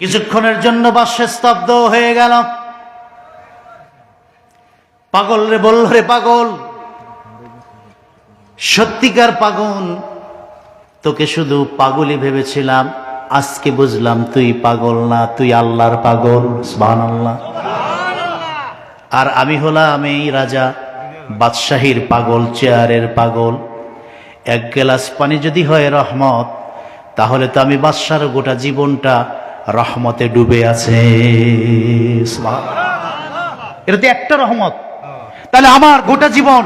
কিছুক্ষণের জন্য বাসে স্তব্ধ হয়ে গেল। পাগল রে বলল রে পাগল, সত্যিকার পাগল, তোকে শুধু পাগলই ভেবেছিলাম, আজকে বুঝলাম তুই পাগল না, তুই আল্লাহর পাগল আল্লাহ আর আমি হলাম এই রাজা, বাদশাহীর পাগল, চেয়ারের পাগল। এক গ্লাস পানি যদি হয় রহমত, তাহলে তো আমি বাদশার গোটা জীবনটা রহমতে ডুবে আছে। এটা তো একটা রহমত। তাহলে আমার গোটা জীবন,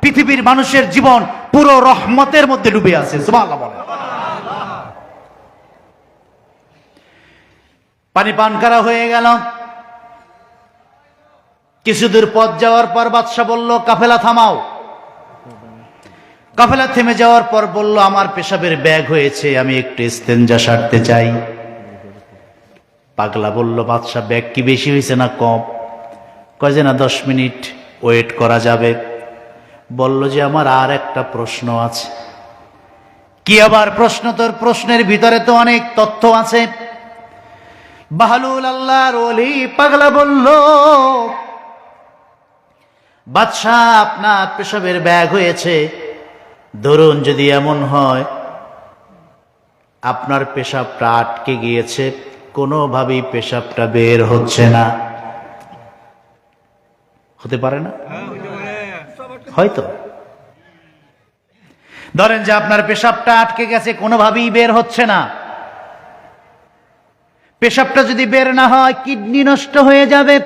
পৃথিবীর মানুষের জীবন পুরো রহমতের মধ্যে ডুবে আছে। পানি পান করা হয়ে গেল। কিছু দূর পথ যাওয়ার পর বাদশাহ বলল, কাফেলা থামাও। কাফেলা থেমে যাওয়ার পর বলল, আমার পেশাবের ব্যাগ হয়েছে, আমি একটু ইস্তেঞ্জা সারতে চাই। পাগলা বলল, বাদশাহ, ব্যাগ কি বেশি হয়েছে না কম? কয় যে, না, দশ মিনিট ওয়েট করা যাবে। বলল যে, আমার আর একটা প্রশ্ন আছে। কি আবার প্রশ্ন তোর? প্রশ্নের ভিতরে তো অনেক তথ্য আছে। বাহালুল আল্লাহর ওলি পাগলা বলল, বাদশাহ, আপনার পেশাবের ব্যাগ হয়েছে। ধরুন যদি এমন হয়, আপনার পেশাবটা আটকে গিয়েছে। কোনোভাবেই পেশাবটা বের হচ্ছে না। হতে পারে না? হয়তো। ধরেন যে আপনার পেশাবটা আটকে গেছে, কোনোভাবেই বের হচ্ছে না। পেশাবটা যদি বের না হয়, কিডনি নষ্ট হয়ে যাবে।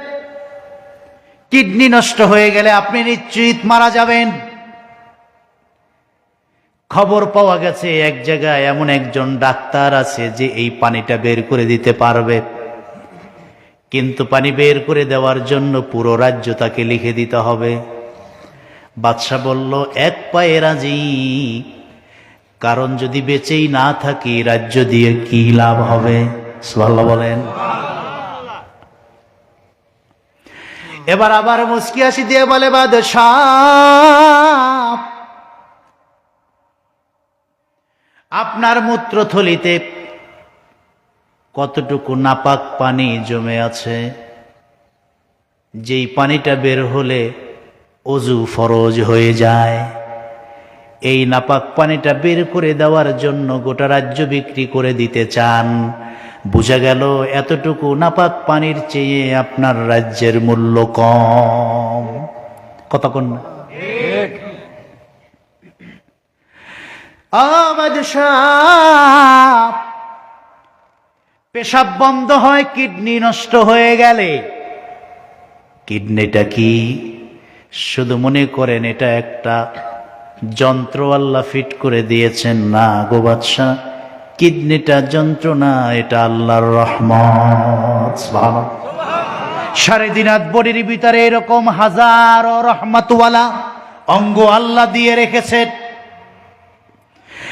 কিডনি নষ্ট হয়ে গেলে আপনি নিশ্চিত মারা যাবেন। খবর পাওয়া গেছে এক জায়গায় এমন একজন ডাক্তার আছে যে এই পানিটা বের করে দিতে পারবে। কিন্তু পানি বের করে দেওয়ার জন্য পুরো রাজ্য তাকে লিখে দিতে হবে। বাদশাহ বলল, এক পায়ে রাজি। কারণ যদি বেঁচেই না থাকি, রাজ্য দিয়ে কি লাভ হবে? সুবহানাল্লাহ বলেন। এবার আবার মুসকি হাসি দিয়ে বলে, বাদশাহ আপনার মূত্রথলিতে কতটুকু নাপাক পানি জমে আছে? যেই পানিটা বের হলে অজু ফরজ হয়ে যায়। এই নাপাক পানিটা বের করে দেওয়ার জন্য গোটা রাজ্য বিক্রি করে দিতে চান। বুঝা গেল এতটুকু নাপাক পানির চেয়ে আপনার রাজ্যের মূল্য কম। কতক্ষণ না। পেশাব বন্ধ হয়, কিডনি নষ্ট হয়ে গেলে। কিডনিটা কি? শুধু মনে করেন এটা একটা যন্ত্র আল্লাহ ফিট করে দিয়েছেন। না গো বাদশাহ, কিডনিটা যন্ত্র না এটা আল্লাহর রহমত। সাড়ে দিন আট বডির ভিতরে এরকম হাজারো রহমতওয়ালা অঙ্গ আল্লাহ দিয়ে রেখেছেন।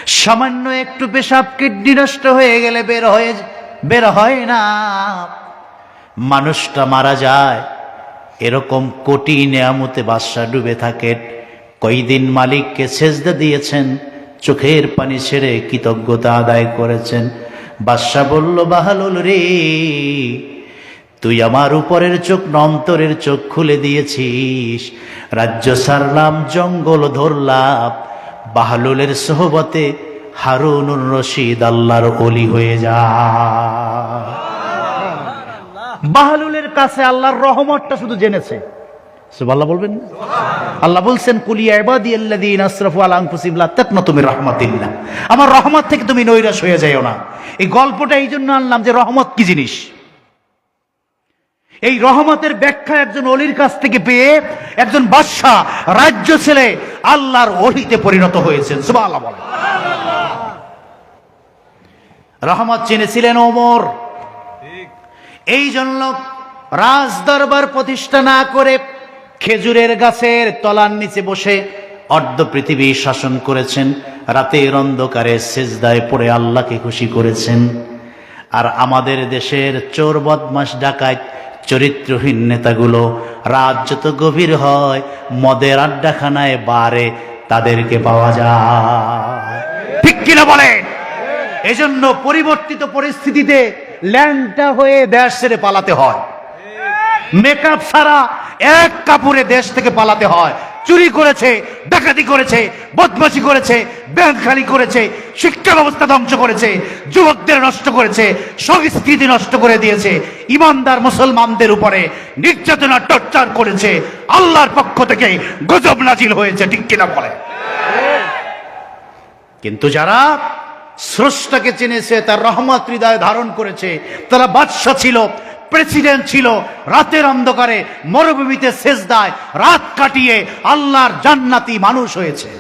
সামান্য একটু পেশাব কিডনি নষ্ট হয়ে গেলে বের হয়ে বের হয় না। মানুষটা মারা যায়, এরকম কোটি নেয়ামতে বাদশা ডুবে থাকেন। কয়দিন মালিককে সেজদা দিয়েছেন, চোখের পানি ছেড়ে কৃতজ্ঞতা আদায় করেছেন। বাদশা বলল, বাহালুল রে, তুই আমার উপরের চোখ নন্তরের চোখ খুলে দিয়েছিস। রাজ্য সারলাম, জঙ্গল ধরলাম বাহালুলের সোহবতে হারুনুর রশিদ আল্লাহর অলি হয়ে যা। বাহলুলের কাছে আল্লাহর রহমতটা শুধু জেনেছে। বলবেন আল্লাহ বলছেন রাহমাতিল্লাহ। আমার রহমত থেকে তুমি নৈরাশ হয়ে যাও না। এই গল্পটা এই জন্য আনলাম যে রহমত কি জিনিস? এই রহমতের ব্যাখ্যা একজন অলির কাছ থেকে পেয়ে একজন বাদশাহ, রাজ্য ছেলে আল্লাহর অলিতে পরিণত হয়েছেন। রহমত চিনেছিলেন ওমর। এই জন্য রাজ দরবার প্রতিষ্ঠা না করে খেজুরের গাছের তলার নিচে বসে অর্ধ পৃথিবী শাসন করেছেন। রাতের অন্ধকারে সেজদায় পড়ে আল্লাহকে খুশি করেছেন। আর আমাদের দেশের চোর বদমাস ডাকাত চরিত্রহীন নেতাগুলো রাত যত গভীর হয়, মদের আড্ডাখানায় বারে তাদেরকে পাওয়া যায়। ঠিক কিনা বলে এজন্য পরিবর্তিত পরিস্থিতিতে ল্যাংটা হয়ে দেশ ছেড়ে পালাতে হয়। মেকআপ ছাড়া এক কাপড়ে দেশ থেকে পালাতে হয়। চুরি করেছে, ডাকাতি করেছে, বদমাশি করেছে, ব্যাংক খালি করেছে শিক্ষা ব্যবস্থা ধ্বংস করেছে, যুবকদের নষ্ট করেছে, সংস্কৃতি নষ্ট করে দিয়েছে, ইমানদার মুসলমানদের উপরে নির্যাতনা টর্চার করেছে, আল্লাহর পক্ষ থেকে গজব নাজিল হয়েছে, ঠিক কিনা বলে কিন্তু যারা স্রষ্টাকে চিনেছে, তার রহমত হৃদয় ধারণ করেছে, তারা বাদশা ছিল, প্রেসিডেন্ট ছিল, রাতের অন্ধকারে মরুভূমিতে শেষ দায় রাত কাটিয়ে আল্লাহর জান্নাতি মানুষ হয়েছে।